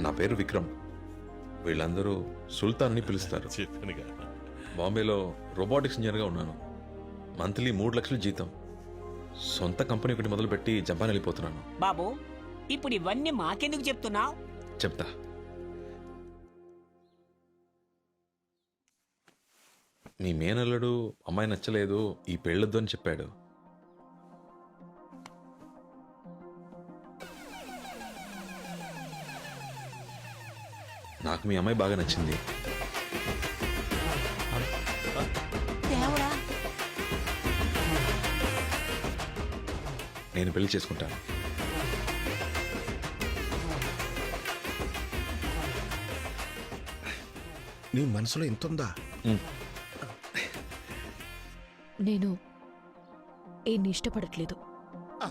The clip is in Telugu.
నా పేరు విక్రమ్. వీళ్ళందరూ సుల్తాన్ని పిలుస్తారు. చెప్పానుగా. బాంబేలో రోబోటిక్స్ ఇంజనీర్గా ఉన్నాను. మంత్లీ మూడు లక్షలు జీతం. సొంత కంపెనీ ఒకటి మొదలుపెట్టి జపాన్ వెళ్ళిపోతున్నాను. బాబు ఇప్పుడు ఇవన్నీ మాకెందుకు చెప్తున్నావు? చెప్తా. మీ మేనల్లుడు అమ్మాయి నచ్చలేదు ఈ పెళ్ళొద్దు అని చెప్పాడు. నాకు మీ అమ్మాయి బాగా నచ్చింది. నేను పెళ్ళి చేసుకుంటాను. నీ మనసులో ఎంత ఉందా నేను ఈయన్ని ఇష్టపడట్లేదు. ఆ,